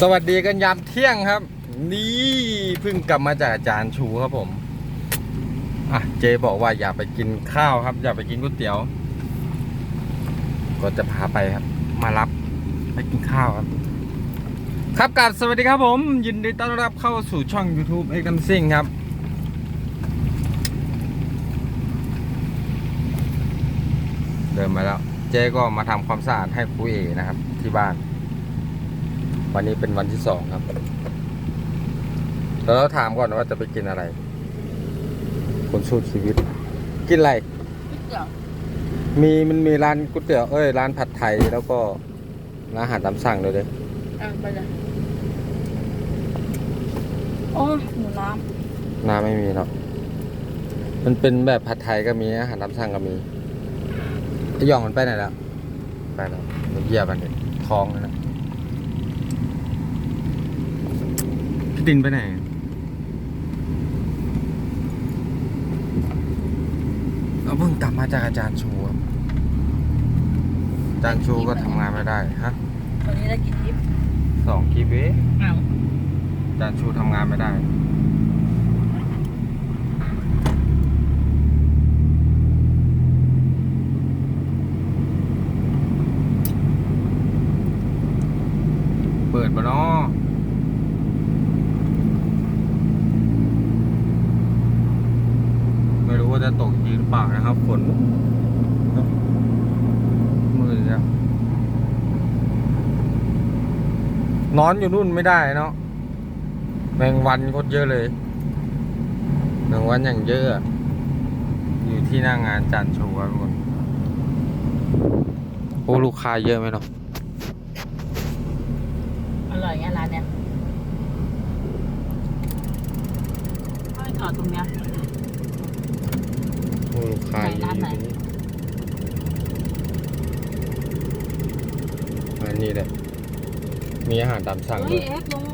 สวัสดีกันยามเที่ยงครับ นี่เพิ่งกลับมาจากอาจารย์ชูครับผม อะเจบอกว่าอย่าไปกินข้าวครับ อย่าไปกินก๋วยเตี๋ยว ก็จะพาไปครับ มารับไปกินข้าวครับ ครับกับสวัสดีครับผม ยินดีต้อนรับเข้าสู่ช่อง YouTube เอ็กซ์ซิงครับ เดินมาแล้ว เจก็มาทำความสะอาดให้ครูเอนะครับ ที่บ้าน วันนี้เป็นวันที่สองครับแล้วเราถามก่อนว่าจะไปกินอะไร คนสู้ชีวิต กินอะไรเดี๋ยวมีมันมีร้านก๋วยเตี๋ยวเอ้ยร้านผัดไทยแล้วก็ร้านอาหารตามสั่งเลยเด้อะไปเลยโอ้ยหนูน้น้ำไม่มีหรอกมันเป็นแบบผัดไทยก็มีอาหารตามสั่งก็มีไอ้หย่องมันไปไหนแล้วไปแล้วมันเหยียบมันดิท้องเลยนะพี่ ดินไปไหนเราเพิ่งกลับมาจากอาจารย์ชูครับอาจารย์ชูก็ทำงานไม่ได้ฮะำวันนี้ได้กินทิปสองกีเวอ้าวอาจารย์ชูทำงานไม่ได้ เปิดมาเนาะไม่รู้ว่า จะตกจริงหรือเปล่านะครับ ฝนมืดแล้วนอนอยู่นู่นไม่ได้เนาะแมงวันโคตรเยอะเลยแมงวันอย่างเยอะ อยู่ที่หน้างงานจันโชว์ครับทุกคนโอ้ลูกค้าเยอะไหมเนาะอร่อยไงร้านเนี้ยก็ไปจอดตรงเนี้ย โอ้ลูกค้าเยอะ ไหนร้านไหน อันนี้แหละ มีอาหารตามสั่งเฮ้ด้วยยเอ็กซ์ลงห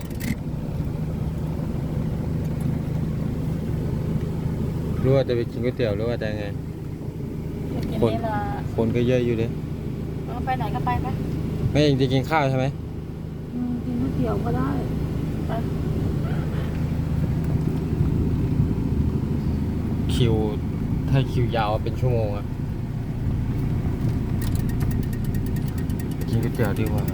รู้ว่าจะไปกินก๋วยเตี๋ยวหรือว่าจะไงกินคนนี่ละคนก็เยอะอยู่เลยเอาไปไหนก็ไปไปไม่เองจะกินข้าวใช่ไหมอืมกินก๋วยเตี๋ยวก็ได้ไปคิว ถ้าคิวยาวเป็นชั่วโมงอะกินก๋วยเตี๋ยวดีกว่า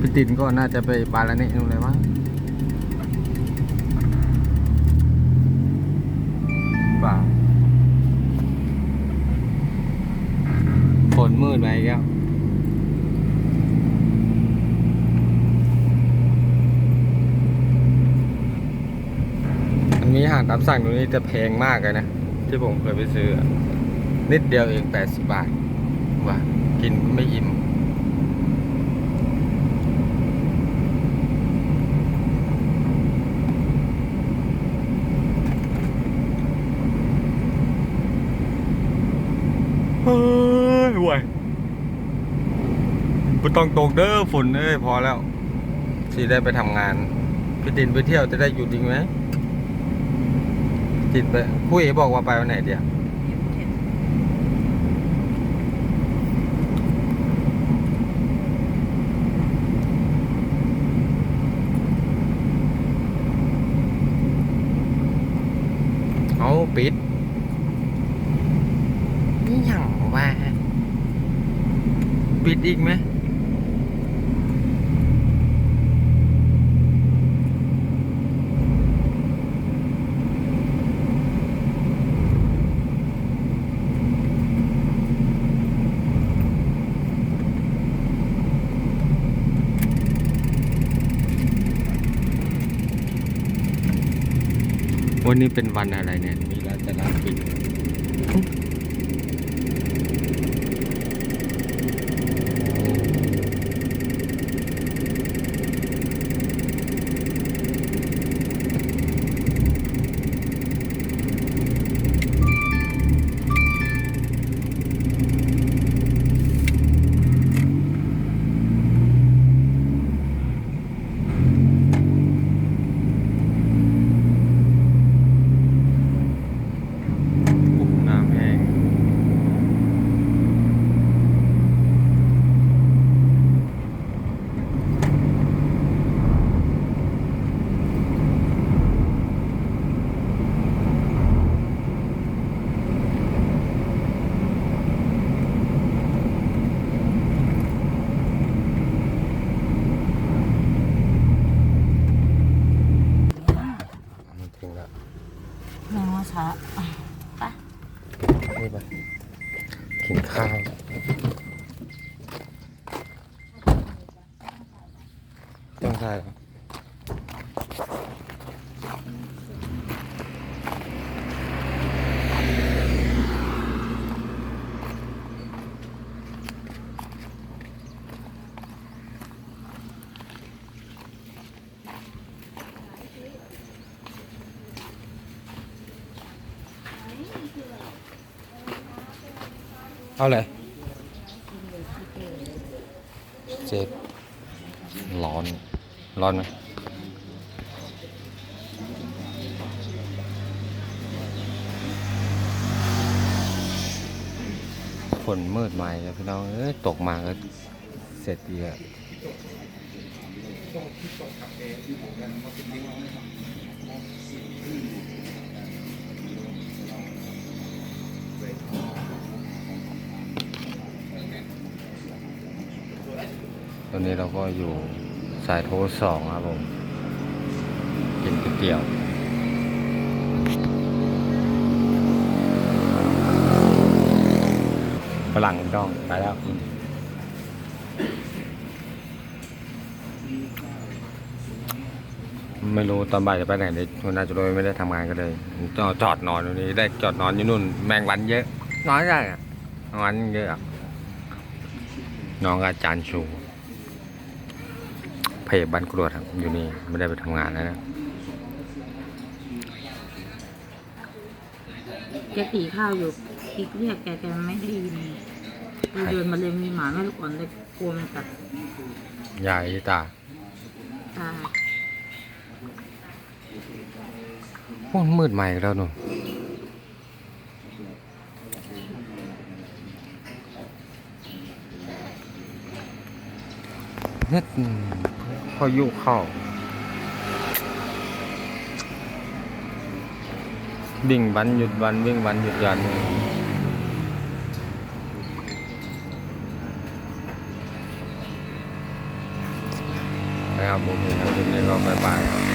พี่ตินก็น่าจะไปบาลาเนะนู่นเลยมั้งบ่า ฝนมืดไปแล้วอันนี้อาหารตามสั่งตรงนี้จะแพงมากเลยนะ ที่ผมเคยไปซื้อ นิดเดียวเอง 80 บาทว่ากินไม่อิ่ม เฮ้ ยห่วยไม่ต้องตกเด้อฝนเอ้ยพอแล้วสิได้ไปทำงานพี่ตินไปเที่ยวจะได้หยุดจริงไหมติดไปผู้เอ๋บอกว่าไปวันไหนเดียวเอาปิด นี่หยังว่า ปิดอีกไหมวันนี้เป็นวันอะไรเนี่ย มีร้านต่ร้านปิด 系啊。 เอาเลยเจ็บร้อน ร้อนไหมฝนมืดใหม่แล้วพี่น้อง เอ้ย ตกมาก็เสร็จดีอะ นนี้เราก็อยู่สายโทรสองครับผม กินก๋วยเตี๋ยวฝรั่งดองไปแล้วอืมไม่รู้ตอนบ่ายจะไปไหนเลยคุณน่าจะโดยไม่ได้ทำงานกันเลยจอดจอดนอนตรงนี้ได้จอดนอนอยู่นู่น แมงวันเยอะน้อยได้อะแมงวันเยอะอะน้องอาจารย์ชู เพจบ้านกรวดครับ อยู่นี่ไม่ได้ไปทำงานแล้วนะแกตีข้าวอยู่อีกเรียกแกแกไม่ได้ยินเราเดินมาเลยมีหมาแม่ลูกอ่อนเลยกลัวมันกัดยายที่ตาตาโอ้มืดใหม่แล้วหนูเนี่ย พายุเข้า วิ่งวันหยุดวันวิ่งวันหยุดวันนะครับผมเคครับคลิปนี้ก็บายบายครับ